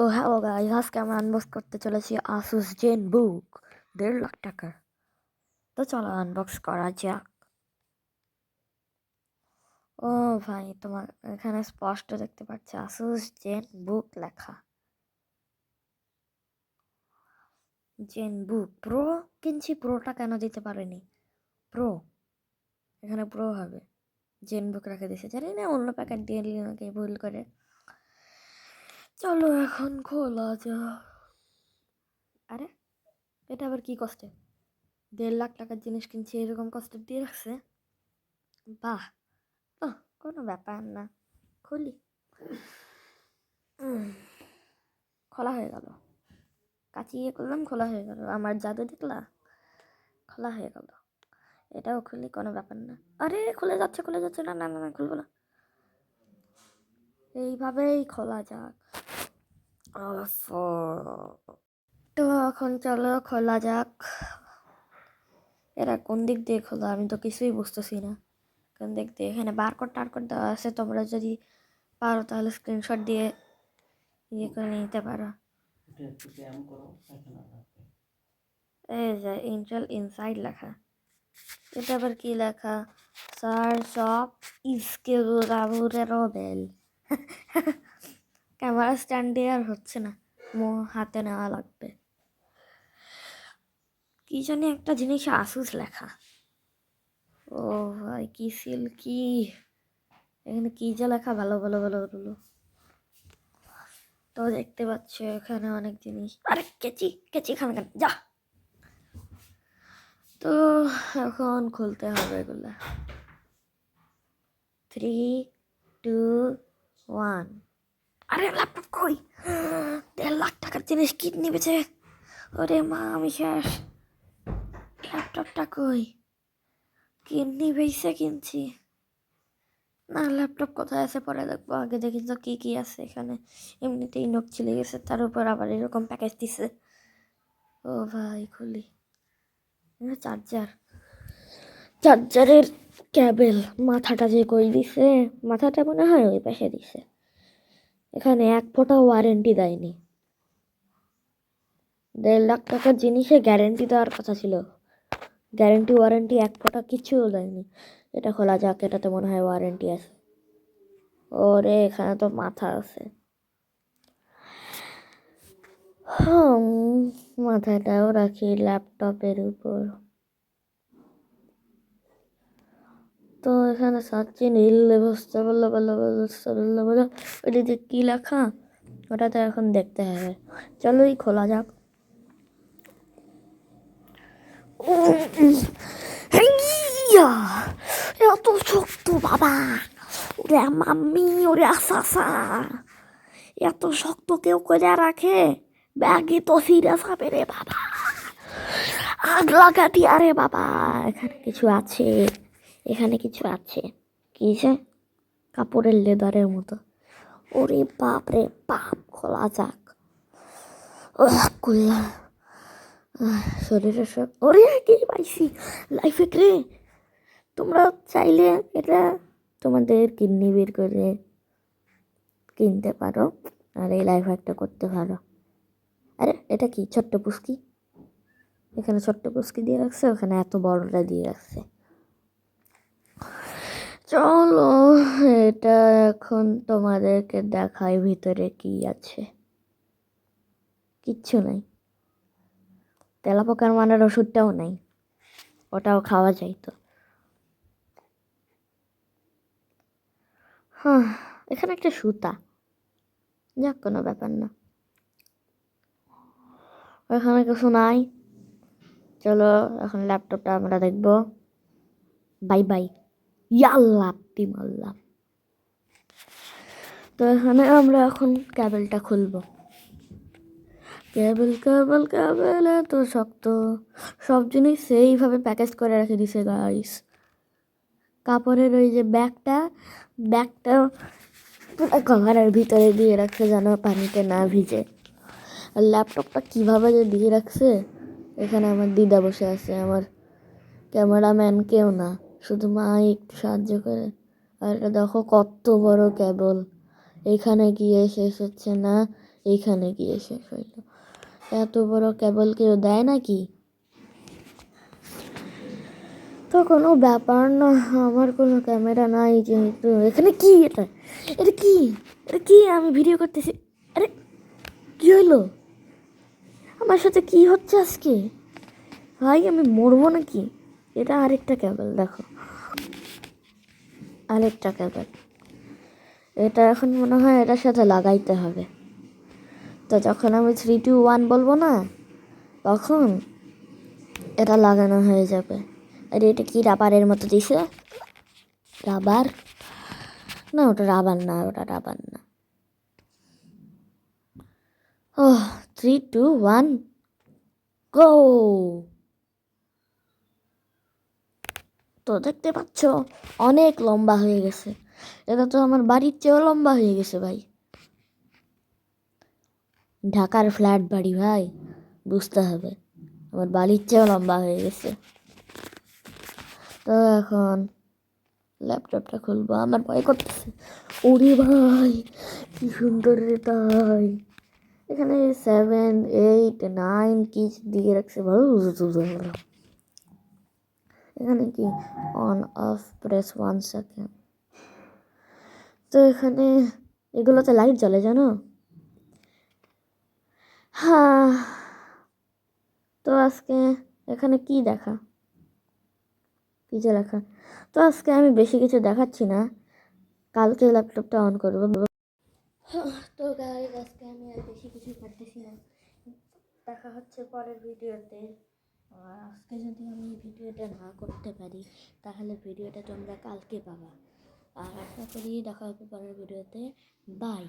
তো hello guys আজকে আমরা আনবক্স করতে চলেছি আসুস জেন বুক দেড় লাখ টাকার তো চলো আনবক্স করা যাক। ও ভাই, তোমার এখানে স্পষ্ট দেখতে পাচ্ছি আসুস জেন বুক লেখা। জেন বুক প্রো কিনছি প্রোটা কেন দিতে পারেনি? প্রো এখানে প্রো হবে। জেন বুক রেখে দিয়েছে। জানি না, অন্য প্যাকেট দিয়ে নাকি ভুল করে। চলো এখন খোলা যাক। আরে, এটা আবার কি কষ্টে? দেড় লাখ টাকার জিনিস কিনছি, এরকম কষ্ট দিয়ে রাখছে? বাহ ও কোনো ব্যাপার না। খুলি। খোলা হয়ে গেল। কাচিয়ে করলাম, খোলা হয়ে গেল। আমার জাদু দেখলা? খোলা হয়ে গেল। এটাও খুলি, কোনো ব্যাপার না। আরে, খুলে যাচ্ছে খুলে যাচ্ছে। না না না, খুলবো না। এইভাবেই খোলা যাক। তো এখন চলো খোলা যাক। এরা কোন দিক দিয়ে খোলা আমি তো কিছুই বুঝতেছি না। কোন দিক দিয়ে? এখানে বারকোড টারকোড দেওয়া আছে তোমরা যদি পারো তাহলে স্ক্রিনশট দিয়ে ইয়ে করে নিতে পারো। এই যে ইন্টেল ইনসাইড লেখা। এটা আবার কি লেখা? স্যার সব স্কিল রাবুরে রবেল ক্যামেরা স্ট্যান্ডে আর হচ্ছে না। মো হাতে নেওয়া লাগবে। কি জানি একটা জিনিস আসুস লেখা। ও ভাই, কি সিল, কি? এখানে কি যে লেখা? ভালো ভালো ভালো ভালো। তো দেখতে পাচ্ছ এখানে অনেক জিনিস। আরে, কেচি কেচি খান কেন? যা। তো এখন খুলতে হবে এগুলা। থ্রি টু ওয়ান আরে ল্যাপটপ কই? দেড় লাখ টাকার জিনিস কিডনি বেছে ওরে মা, আমি শেষ। ল্যাপটপটা কই? কিডনি বেছে কিনছি। না ল্যাপটপ কোথায় আছে পরে দেখব। আগে দেখি তো কী কী আছে এখানে। এমনিতেই নোক ছিলে গেছে, তার উপর আবার এরকম প্যাকেজ দিছে। ও ভাই, খুলি। চার্জার চার্জারের ক্যাবেল মাথাটা যে কই দিছে? মাথাটা মনে হয় ওই পাশে দিছে। এখানে এক ফোঁটা ওয়ারেন্টি দেয়নি। দেড় লাখ টাকার জিনিসে গ্যারেন্টি দেওয়ার কথা ছিল। গ্যারেন্টি ওয়ারেন্টি এক ফোঁটা কিছুও দেয়নি। এটা খোলা যাক, এটাতে মনে হয় ওয়ারেন্টি আছে। ওরে, এখানে তো মাথা আছে। মাথাটাও রাখি ল্যাপটপের উপর। তো এখানে সার্চে নীল ব্যবস্থা বলল বলল ব্যবস্থা বলল বলল। যে কী লেখা? ওটা তো এখন দেখতে হবে। চলোই খোলা যাক! এত শক্ত বাবা! ওরে মাম্মি, ওরে আসা এত শক্ত কেউ করে রাখে? ব্যাগে তো সিরিয়াস হবে রে বাবা! আগ লাগাতি আরে বাবা, এখানে কিছু আছে। এখানে কিছু আছে। কি যে? কাপড়ের লেদারের মতো। ওরে বাপ রে বাপ খোলা যাক। ও করলাম আহ, শরীরে সব ওরে কি পাইছি? লাইফে রে তোমরা চাইলে এটা তোমাদের কিডনি বের করে কিনতে পারো। আর এই লাইফ একটা করতে পারো। আরে এটা কি? ছোট্ট পুস্কি? এখানে ছোট্ট পুস্কি দিয়ে রাখছে ওখানে এত বড়টা দিয়ে রাখছে। চলো, এটা এখন তোমাদেরকে দেখাই ভিতরে কি আছে। কিচ্ছু নাই। তেলাপোকার মানের ওষুধটাও নাই। ওটাও খাওয়া যায় তো। হ্যাঁ এখানে একটা সুতা। যাক, কোনো ব্যাপার না। এখানে কিছু নাই। চলো, এখন ল্যাপটপটা আমরা দেখব। বাই বাই ইয়াল্লা মারলাম তো এখানে আমরা এখন ক্যাবেলটা খুলবো। ক্যাবেল ক্যাবেল ক্যাবেল, এত শক্ত। সব জিনিস সেইভাবে প্যাকেজ করে রেখে দিছে গাইস কাপড়ের ওই যে ব্যাগটা ব্যাগটা পুরো কভারের ভিতরে দিয়ে রাখছে যেন পানিতে না ভিজে। আর ল্যাপটপটা কীভাবে যে দিয়ে রাখছে, এখানে আমার দিদা বসে আছে, আমার ক্যামেরাম্যান কেউ না। শুধু মা একটু সাহায্য করে। আর এটা দেখো কত বড় কেবল। এখানে গিয়ে শেষ হচ্ছে না এইখানে গিয়ে শেষ হইল। এত বড় কেবল কেউ দেয় নাকি? তো কোনো ব্যাপার না, আমার কোনো ক্যামেরা নাই যেহেতু। এখানে কি এটা? এটা কি? এটা কি? আমি ভিডিও করতেছি। আরে, কি হলো আমার সাথে কি হচ্ছে আজকে? ভাই, আমি মরবো নাকি? এটা আরেকটা ক্যাবেল দেখো। আরেকটা ক্যাবেল এটা এখন মনে হয় এটার সাথে লাগাইতে হবে। তো যখন আমি থ্রি টু ওয়ান বলব না, তখন এটা লাগানো হয়ে যাবে। আর এটা কি রাবারের মতো দিছে? রাবার না, ওটা রাবার না, ওটা রাবার না। ও থ্রি টু ওয়ান গো তো দেখতে পাচ্ছ, অনেক লম্বা হয়ে গেছে। এটা তো আমার বাড়ির চেয়েও লম্বা হয়ে গেছে ভাই। ঢাকার ফ্ল্যাট বাড়ি ভাই, বুঝতে হবে। আমার বাড়ির চেয়েও লম্বা হয়ে গেছে। তো এখন ল্যাপটপটা খুলবো, আমার ভয় করতেছে। ওরে ভাই, কি সুন্দর রে তাই। এখানে সেভেন এইট নাইন কি দিয়ে রাখছে ভালো এখানে কি on off press one second তো এখানে এগুলোতে লাইট জ্বলে, জানো? হ্যাঁ তো আজকে এখানে কি দেখা? কি যে লেখা? তো আজকে আমি বেশি কিছু দেখাচ্ছি না। কালকে ল্যাপটপটা অন করব। তো আজকে আমি আর বেশি কিছু করতেছি না। দেখা হচ্ছে পরের ভিডিওতে আর আজকে যদি আমি ভিডিওটা না করতে পারি, তাহলে ভিডিওটা তোমরা কালকে পাবা। আর আশা করি দেখা হবে পরের ভিডিওতে। বাই